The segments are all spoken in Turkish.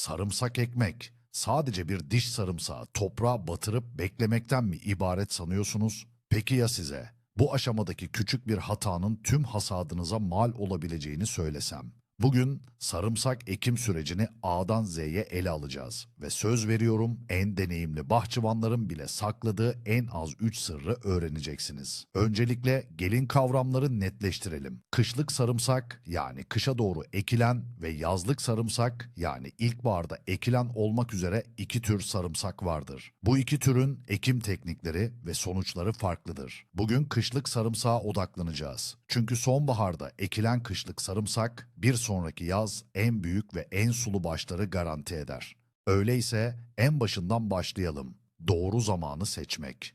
Sarımsak ekmek sadece bir diş sarımsağı toprağa batırıp beklemekten mi ibaret sanıyorsunuz? Peki ya size? Bu aşamadaki küçük bir hatanın tüm hasadınıza mal olabileceğini söylesem. Bugün sarımsak ekim sürecini A'dan Z'ye ele alacağız ve söz veriyorum en deneyimli bahçıvanların bile sakladığı en az 3 sırrı öğreneceksiniz. Öncelikle gelin kavramları netleştirelim. Kışlık sarımsak yani kışa doğru ekilen ve yazlık sarımsak yani ilkbaharda ekilen olmak üzere iki tür sarımsak vardır. Bu iki türün ekim teknikleri ve sonuçları farklıdır. Bugün kışlık sarımsağa odaklanacağız. Çünkü sonbaharda ekilen kışlık sarımsak bir sonraki yaz en büyük ve en sulu başları garanti eder. Öyleyse en başından başlayalım. Doğru zamanı seçmek.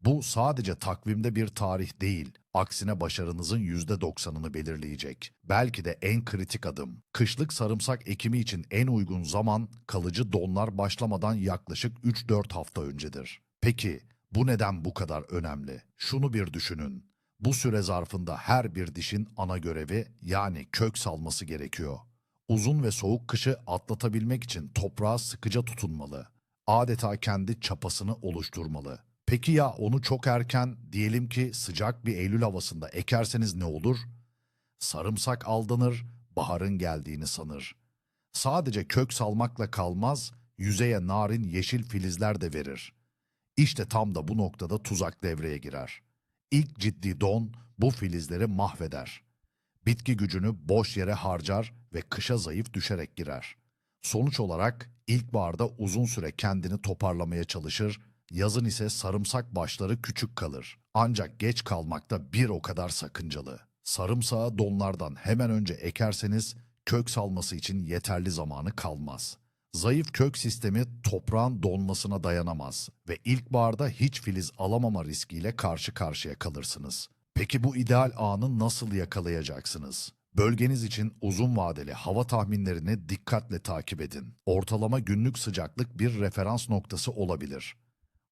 Bu sadece takvimde bir tarih değil, aksine başarınızın %90'ını belirleyecek. Belki de en kritik adım. Kışlık sarımsak ekimi için en uygun zaman kalıcı donlar başlamadan yaklaşık 3-4 hafta öncedir. Peki bu neden bu kadar önemli? Şunu bir düşünün. Bu süre zarfında her bir dişin ana görevi yani kök salması gerekiyor. Uzun ve soğuk kışı atlatabilmek için toprağa sıkıca tutunmalı. Adeta kendi çapasını oluşturmalı. Peki ya onu çok erken, diyelim ki sıcak bir Eylül havasında ekerseniz ne olur? Sarımsak aldanır, baharın geldiğini sanır. Sadece kök salmakla kalmaz, yüzeye narin yeşil filizler de verir. İşte tam da bu noktada tuzak devreye girer. İlk ciddi don bu filizleri mahveder. Bitki gücünü boş yere harcar ve kışa zayıf düşerek girer. Sonuç olarak ilkbaharda uzun süre kendini toparlamaya çalışır, yazın ise sarımsak başları küçük kalır. Ancak geç kalmak da bir o kadar sakıncalı. Sarımsağı donlardan hemen önce ekerseniz kök salması için yeterli zamanı kalmaz. Zayıf kök sistemi toprağın donmasına dayanamaz ve ilkbaharda hiç filiz alamama riskiyle karşı karşıya kalırsınız. Peki bu ideal anı nasıl yakalayacaksınız? Bölgeniz için uzun vadeli hava tahminlerini dikkatle takip edin. Ortalama günlük sıcaklık bir referans noktası olabilir.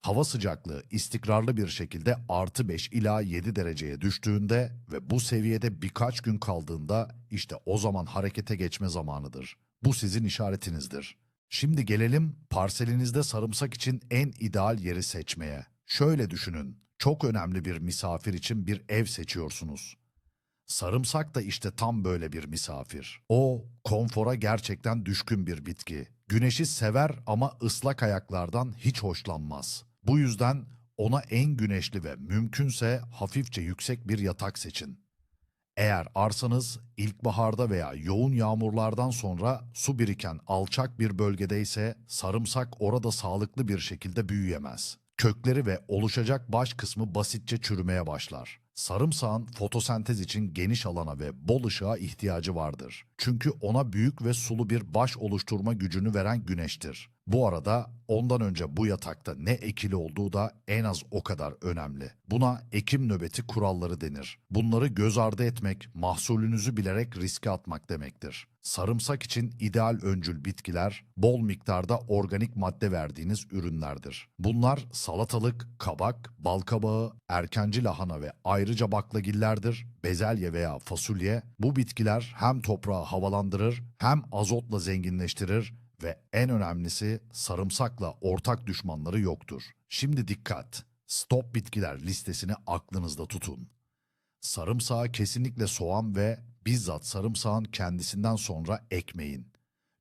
Hava sıcaklığı istikrarlı bir şekilde artı 5 ila 7 dereceye düştüğünde ve bu seviyede birkaç gün kaldığında işte o zaman harekete geçme zamanıdır. Bu sizin işaretinizdir. Şimdi gelelim parselinizde sarımsak için en ideal yeri seçmeye. Şöyle düşünün, çok önemli bir misafir için bir ev seçiyorsunuz. Sarımsak da işte tam böyle bir misafir. O, konfora gerçekten düşkün bir bitki. Güneşi sever ama ıslak ayaklardan hiç hoşlanmaz. Bu yüzden ona en güneşli ve mümkünse hafifçe yüksek bir yatak seçin. Eğer arsanız ilkbaharda veya yoğun yağmurlardan sonra su biriken alçak bir bölgedeyse sarımsak orada sağlıklı bir şekilde büyüyemez. Kökleri ve oluşacak baş kısmı basitçe çürümeye başlar. Sarımsağın fotosentez için geniş alana ve bol ışığa ihtiyacı vardır. Çünkü ona büyük ve sulu bir baş oluşturma gücünü veren güneştir. Bu arada ondan önce bu yatakta ne ekili olduğu da en az o kadar önemli. Buna ekim nöbeti kuralları denir. Bunları göz ardı etmek, mahsulünüzü bilerek riske atmak demektir. Sarımsak için ideal öncül bitkiler, bol miktarda organik madde verdiğiniz ürünlerdir. Bunlar salatalık, kabak, balkabağı, erkenci lahana ve ayrıca baklagillerdir. Bezelye veya fasulye, bu bitkiler hem toprağı havalandırır hem azotla zenginleştirir ve en önemlisi sarımsakla ortak düşmanları yoktur. Şimdi dikkat! Stop bitkiler listesini aklınızda tutun. Sarımsağı kesinlikle soğan ve bizzat sarımsağın kendisinden sonra ekmeyin.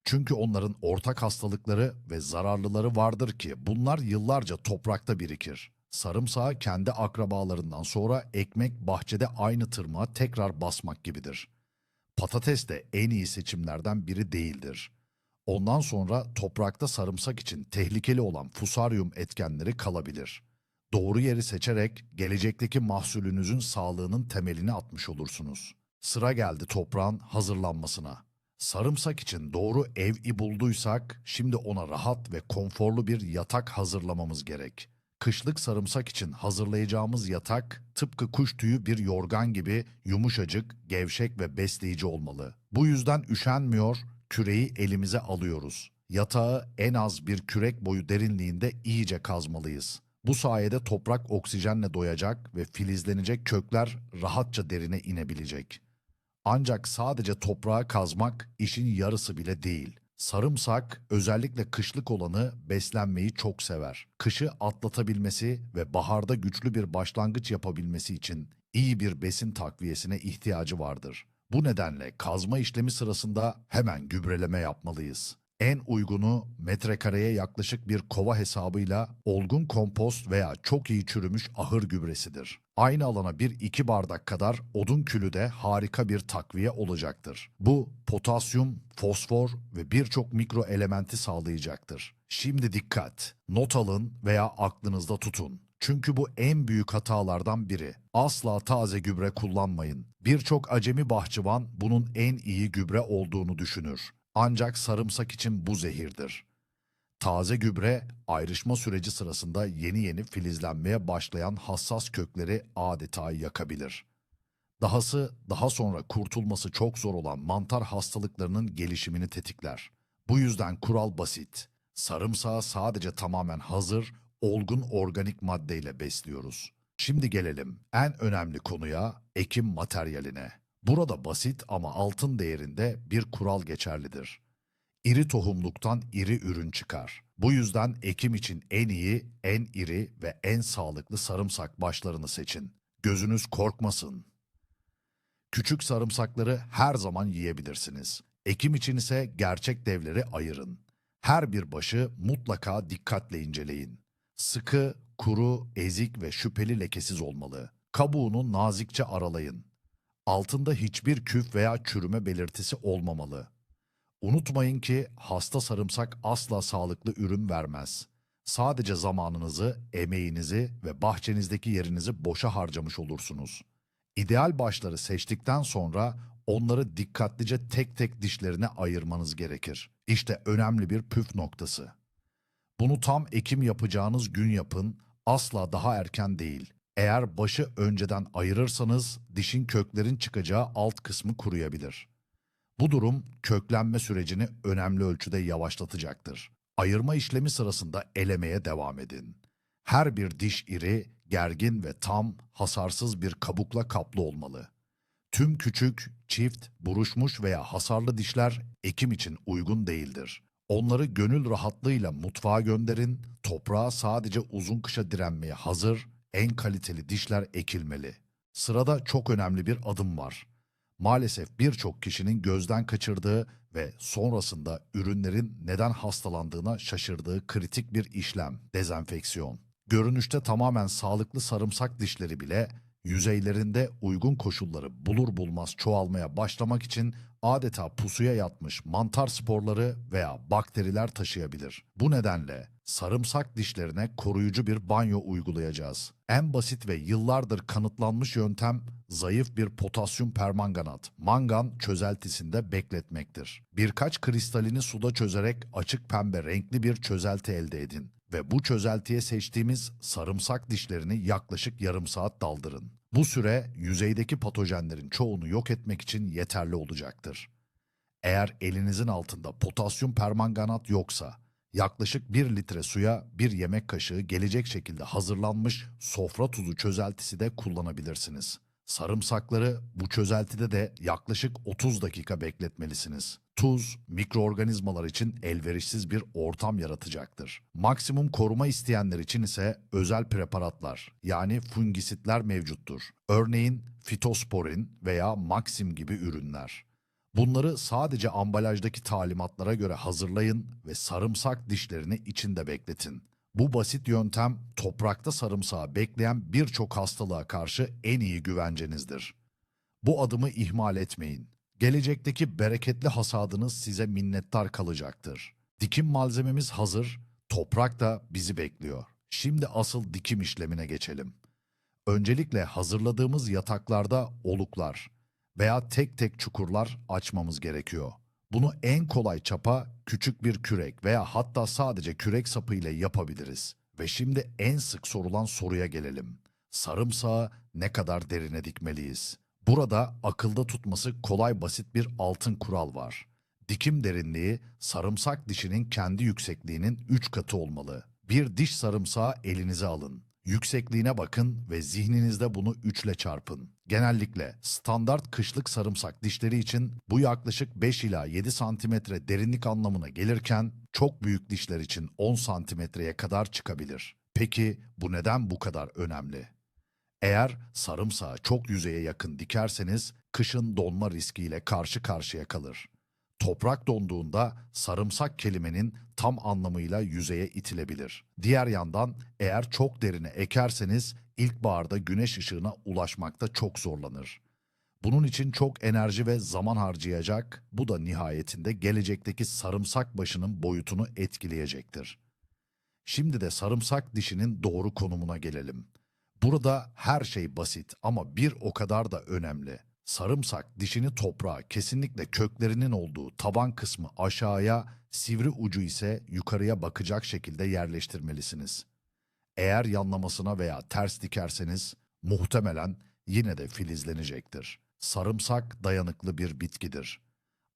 Çünkü onların ortak hastalıkları ve zararlıları vardır ki bunlar yıllarca toprakta birikir. Sarımsağı kendi akrabalarından sonra ekmek bahçede aynı tırmağa tekrar basmak gibidir. Patates de en iyi seçimlerden biri değildir. Ondan sonra toprakta sarımsak için tehlikeli olan fusaryum etkenleri kalabilir. Doğru yeri seçerek gelecekteki mahsulünüzün sağlığının temelini atmış olursunuz. Sıra geldi toprağın hazırlanmasına. Sarımsak için doğru ev bulduysak şimdi ona rahat ve konforlu bir yatak hazırlamamız gerek. Kışlık sarımsak için hazırlayacağımız yatak tıpkı kuş tüyü bir yorgan gibi yumuşacık, gevşek ve besleyici olmalı. Bu yüzden üşenmiyor, küreği elimize alıyoruz. Yatağı en az bir kürek boyu derinliğinde iyice kazmalıyız. Bu sayede toprak oksijenle doyacak ve filizlenecek kökler rahatça derine inebilecek. Ancak sadece toprağı kazmak işin yarısı bile değil. Sarımsak özellikle kışlık olanı beslenmeyi çok sever. Kışı atlatabilmesi ve baharda güçlü bir başlangıç yapabilmesi için iyi bir besin takviyesine ihtiyacı vardır. Bu nedenle kazma işlemi sırasında hemen gübreleme yapmalıyız. En uygunu metrekareye yaklaşık bir kova hesabıyla olgun kompost veya çok iyi çürümüş ahır gübresidir. Aynı alana bir iki bardak kadar odun külü de harika bir takviye olacaktır. Bu potasyum, fosfor ve birçok mikro elementi sağlayacaktır. Şimdi dikkat, not alın veya aklınızda tutun. Çünkü bu en büyük hatalardan biri. Asla taze gübre kullanmayın. Birçok acemi bahçıvan bunun en iyi gübre olduğunu düşünür. Ancak sarımsak için bu zehirdir. Taze gübre ayrışma süreci sırasında yeni yeni filizlenmeye başlayan hassas kökleri adeta yakabilir. Dahası daha sonra kurtulması çok zor olan mantar hastalıklarının gelişimini tetikler. Bu yüzden kural basit. Sarımsağı sadece tamamen hazır, olgun organik maddeyle besliyoruz. Şimdi gelelim en önemli konuya, ekim materyaline. Burada basit ama altın değerinde bir kural geçerlidir. İri tohumluktan iri ürün çıkar. Bu yüzden ekim için en iyi, en iri ve en sağlıklı sarımsak başlarını seçin. Gözünüz korkmasın. Küçük sarımsakları her zaman yiyebilirsiniz. Ekim için ise gerçek devleri ayırın. Her bir başı mutlaka dikkatle inceleyin. Sıkı, kuru, ezik ve şüpheli lekesiz olmalı. Kabuğunu nazikçe aralayın. Altında hiçbir küf veya çürüme belirtisi olmamalı. Unutmayın ki hasta sarımsak asla sağlıklı ürün vermez. Sadece zamanınızı, emeğinizi ve bahçenizdeki yerinizi boşa harcamış olursunuz. İdeal başları seçtikten sonra onları dikkatlice tek tek dişlerine ayırmanız gerekir. İşte önemli bir püf noktası. Bunu tam ekim yapacağınız gün yapın, asla daha erken değil. Eğer başı önceden ayırırsanız dişin köklerin çıkacağı alt kısmı kuruyabilir. Bu durum köklenme sürecini önemli ölçüde yavaşlatacaktır. Ayırma işlemi sırasında elemeye devam edin. Her bir diş iri, gergin ve tam, hasarsız bir kabukla kaplı olmalı. Tüm küçük, çift, buruşmuş veya hasarlı dişler ekim için uygun değildir. Onları gönül rahatlığıyla mutfağa gönderin, toprağa sadece uzun kışa direnmeye hazır, en kaliteli dişler ekilmeli. Sırada çok önemli bir adım var. Maalesef birçok kişinin gözden kaçırdığı ve sonrasında ürünlerin neden hastalandığına şaşırdığı kritik bir işlem, dezenfeksiyon. Görünüşte tamamen sağlıklı sarımsak dişleri bile yüzeylerinde uygun koşulları bulur bulmaz çoğalmaya başlamak için adeta pusuya yatmış mantar sporları veya bakteriler taşıyabilir. Bu nedenle sarımsak dişlerine koruyucu bir banyo uygulayacağız. En basit ve yıllardır kanıtlanmış yöntem zayıf bir potasyum permanganat, mangan çözeltisinde bekletmektir. Birkaç kristalini suda çözerek açık pembe renkli bir çözelti elde edin ve bu çözeltiye seçtiğimiz sarımsak dişlerini yaklaşık yarım saat daldırın. Bu süre yüzeydeki patojenlerin çoğunu yok etmek için yeterli olacaktır. Eğer elinizin altında potasyum permanganat yoksa yaklaşık 1 litre suya 1 yemek kaşığı gelecek şekilde hazırlanmış sofra tuzu çözeltisi de kullanabilirsiniz. Sarımsakları bu çözeltide de yaklaşık 30 dakika bekletmelisiniz. Tuz, mikroorganizmalar için elverişsiz bir ortam yaratacaktır. Maksimum koruma isteyenler için ise özel preparatlar yani fungisitler mevcuttur. Örneğin fitosporin veya Maxim gibi ürünler. Bunları sadece ambalajdaki talimatlara göre hazırlayın ve sarımsak dişlerini içinde bekletin. Bu basit yöntem toprakta sarımsağı bekleyen birçok hastalığa karşı en iyi güvencenizdir. Bu adımı ihmal etmeyin. Gelecekteki bereketli hasadınız size minnettar kalacaktır. Dikim malzememiz hazır, toprak da bizi bekliyor. Şimdi asıl dikim işlemine geçelim. Öncelikle hazırladığımız yataklarda oluklar veya tek tek çukurlar açmamız gerekiyor. Bunu en kolay çapa küçük bir kürek veya hatta sadece kürek sapı ile yapabiliriz. Ve şimdi en sık sorulan soruya gelelim. Sarımsağı ne kadar derine dikmeliyiz? Burada akılda tutması kolay basit bir altın kural var. Dikim derinliği sarımsak dişinin kendi yüksekliğinin 3 katı olmalı. Bir diş sarımsağı elinize alın. Yüksekliğine bakın ve zihninizde bunu 3 ile çarpın. Genellikle standart kışlık sarımsak dişleri için bu yaklaşık 5 ila 7 santimetre derinlik anlamına gelirken çok büyük dişler için 10 santimetreye kadar çıkabilir. Peki bu neden bu kadar önemli? Eğer sarımsağı çok yüzeye yakın dikerseniz kışın donma riskiyle karşı karşıya kalır. Toprak donduğunda sarımsak kelimenin tam anlamıyla yüzeye itilebilir. Diğer yandan eğer çok derine ekerseniz ilkbaharda güneş ışığına ulaşmakta çok zorlanır. Bunun için çok enerji ve zaman harcayacak, bu da nihayetinde gelecekteki sarımsak başının boyutunu etkileyecektir. Şimdi de sarımsak dişinin doğru konumuna gelelim. Burada her şey basit ama bir o kadar da önemli. Sarımsak dişini toprağa kesinlikle köklerinin olduğu taban kısmı aşağıya, sivri ucu ise yukarıya bakacak şekilde yerleştirmelisiniz. Eğer yanlamasına veya ters dikerseniz muhtemelen yine de filizlenecektir. Sarımsak dayanıklı bir bitkidir.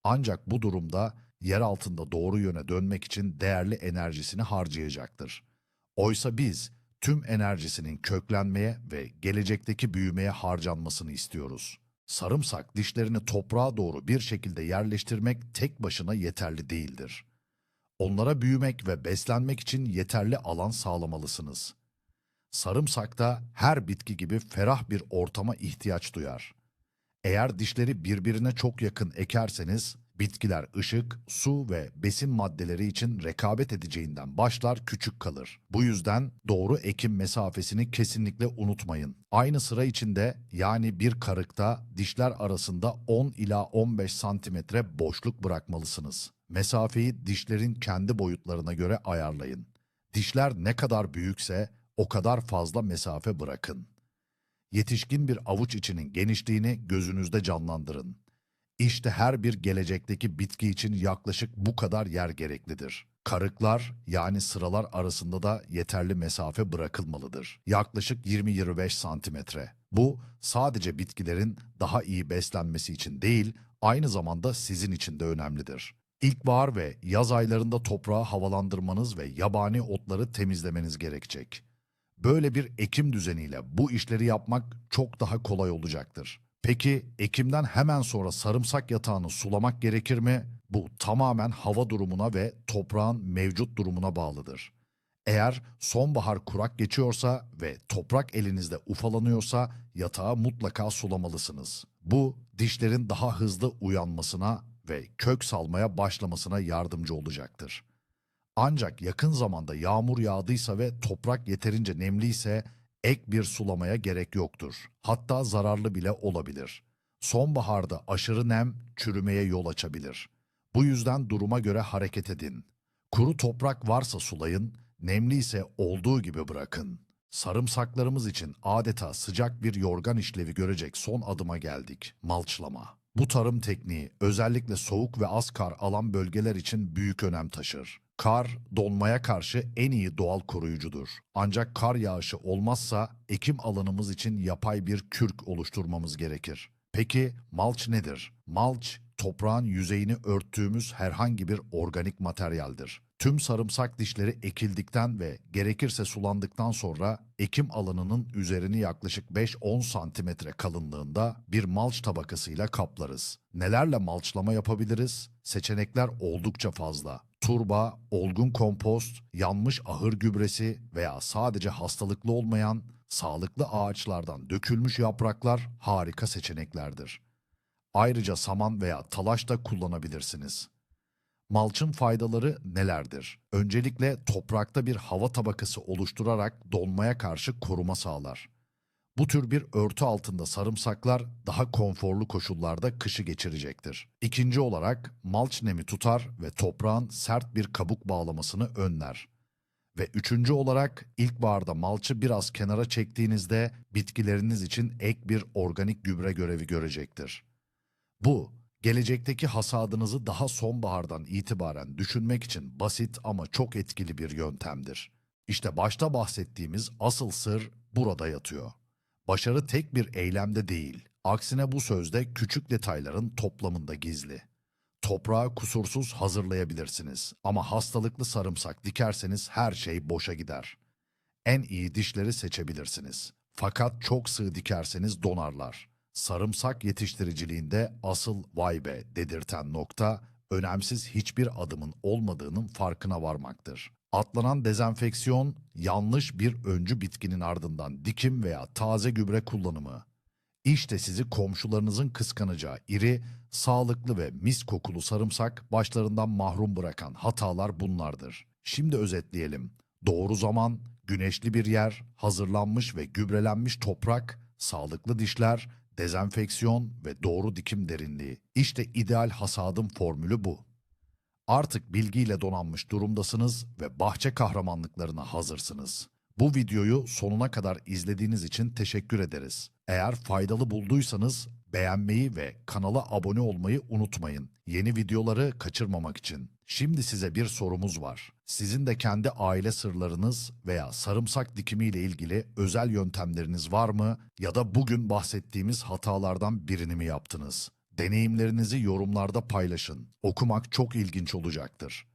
Ancak bu durumda yer altında doğru yöne dönmek için değerli enerjisini harcayacaktır. Oysa biz tüm enerjisinin köklenmeye ve gelecekteki büyümeye harcanmasını istiyoruz. Sarımsak dişlerini toprağa doğru bir şekilde yerleştirmek tek başına yeterli değildir. Onlara büyümek ve beslenmek için yeterli alan sağlamalısınız. Sarımsakta her bitki gibi ferah bir ortama ihtiyaç duyar. Eğer dişleri birbirine çok yakın ekerseniz bitkiler ışık, su ve besin maddeleri için rekabet edeceğinden başlar küçük kalır. Bu yüzden doğru ekim mesafesini kesinlikle unutmayın. Aynı sıra içinde yani bir karıkta dişler arasında 10 ila 15 santimetre boşluk bırakmalısınız. Mesafeyi dişlerin kendi boyutlarına göre ayarlayın. Dişler ne kadar büyükse o kadar fazla mesafe bırakın. Yetişkin bir avuç içinin genişliğini gözünüzde canlandırın. İşte her bir gelecekteki bitki için yaklaşık bu kadar yer gereklidir. Karıklar yani sıralar arasında da yeterli mesafe bırakılmalıdır. Yaklaşık 20-25 santimetre. Bu sadece bitkilerin daha iyi beslenmesi için değil, aynı zamanda sizin için de önemlidir. İlkbahar ve yaz aylarında toprağı havalandırmanız ve yabani otları temizlemeniz gerekecek. Böyle bir ekim düzeniyle bu işleri yapmak çok daha kolay olacaktır. Peki ekimden hemen sonra sarımsak yatağını sulamak gerekir mi? Bu tamamen hava durumuna ve toprağın mevcut durumuna bağlıdır. Eğer sonbahar kurak geçiyorsa ve toprak elinizde ufalanıyorsa yatağı mutlaka sulamalısınız. Bu dişlerin daha hızlı uyanmasına ve kök salmaya başlamasına yardımcı olacaktır. Ancak yakın zamanda yağmur yağdıysa ve toprak yeterince nemliyse ek bir sulamaya gerek yoktur. Hatta zararlı bile olabilir. Sonbaharda aşırı nem çürümeye yol açabilir. Bu yüzden duruma göre hareket edin. Kuru toprak varsa sulayın, nemli ise olduğu gibi bırakın. Sarımsaklarımız için adeta sıcak bir yorgan işlevi görecek son adıma geldik. Malçlama. Bu tarım tekniği özellikle soğuk ve az kar alan bölgeler için büyük önem taşır. Kar, donmaya karşı en iyi doğal koruyucudur. Ancak kar yağışı olmazsa ekim alanımız için yapay bir kürk oluşturmamız gerekir. Peki malç nedir? Malç, toprağın yüzeyini örttüğümüz herhangi bir organik materyaldir. Tüm sarımsak dişleri ekildikten ve gerekirse sulandıktan sonra ekim alanının üzerini yaklaşık 5-10 santimetre kalınlığında bir malç tabakasıyla kaplarız. Nelerle malçlama yapabiliriz? Seçenekler oldukça fazla. Turba, olgun kompost, yanmış ahır gübresi veya sadece hastalıklı olmayan sağlıklı ağaçlardan dökülmüş yapraklar harika seçeneklerdir. Ayrıca saman veya talaş da kullanabilirsiniz. Malçın faydaları nelerdir? Öncelikle toprakta bir hava tabakası oluşturarak donmaya karşı koruma sağlar. Bu tür bir örtü altında sarımsaklar daha konforlu koşullarda kışı geçirecektir. İkinci olarak malç nemi tutar ve toprağın sert bir kabuk bağlamasını önler. Ve üçüncü olarak ilkbaharda malçı biraz kenara çektiğinizde bitkileriniz için ek bir organik gübre görevi görecektir. Bu, gelecekteki hasadınızı daha sonbahardan itibaren düşünmek için basit ama çok etkili bir yöntemdir. İşte başta bahsettiğimiz asıl sır burada yatıyor. Başarı tek bir eylemde değil, aksine bu sözde küçük detayların toplamında gizli. Toprağı kusursuz hazırlayabilirsiniz ama hastalıklı sarımsak dikerseniz her şey boşa gider. En iyi dişleri seçebilirsiniz. Fakat çok sığ dikerseniz donarlar. Sarımsak yetiştiriciliğinde asıl vay be dedirten nokta önemsiz hiçbir adımın olmadığının farkına varmaktır. Atlanan dezenfeksiyon yanlış bir öncü bitkinin ardından dikim veya taze gübre kullanımı. İşte sizi komşularınızın kıskanacağı iri, sağlıklı ve mis kokulu sarımsak başlarından mahrum bırakan hatalar bunlardır. Şimdi özetleyelim. Doğru zaman, güneşli bir yer, hazırlanmış ve gübrelenmiş toprak, sağlıklı dişler, dezenfeksiyon ve doğru dikim derinliği. İşte ideal hasadın formülü bu. Artık bilgiyle donanmış durumdasınız ve bahçe kahramanlıklarına hazırsınız. Bu videoyu sonuna kadar izlediğiniz için teşekkür ederiz. Eğer faydalı bulduysanız beğenmeyi ve kanala abone olmayı unutmayın. Yeni videoları kaçırmamak için. Şimdi size bir sorumuz var. Sizin de kendi aile sırlarınız veya sarımsak dikimiyle ilgili özel yöntemleriniz var mı? Ya da bugün bahsettiğimiz hatalardan birini mi yaptınız? Deneyimlerinizi yorumlarda paylaşın. Okumak çok ilginç olacaktır.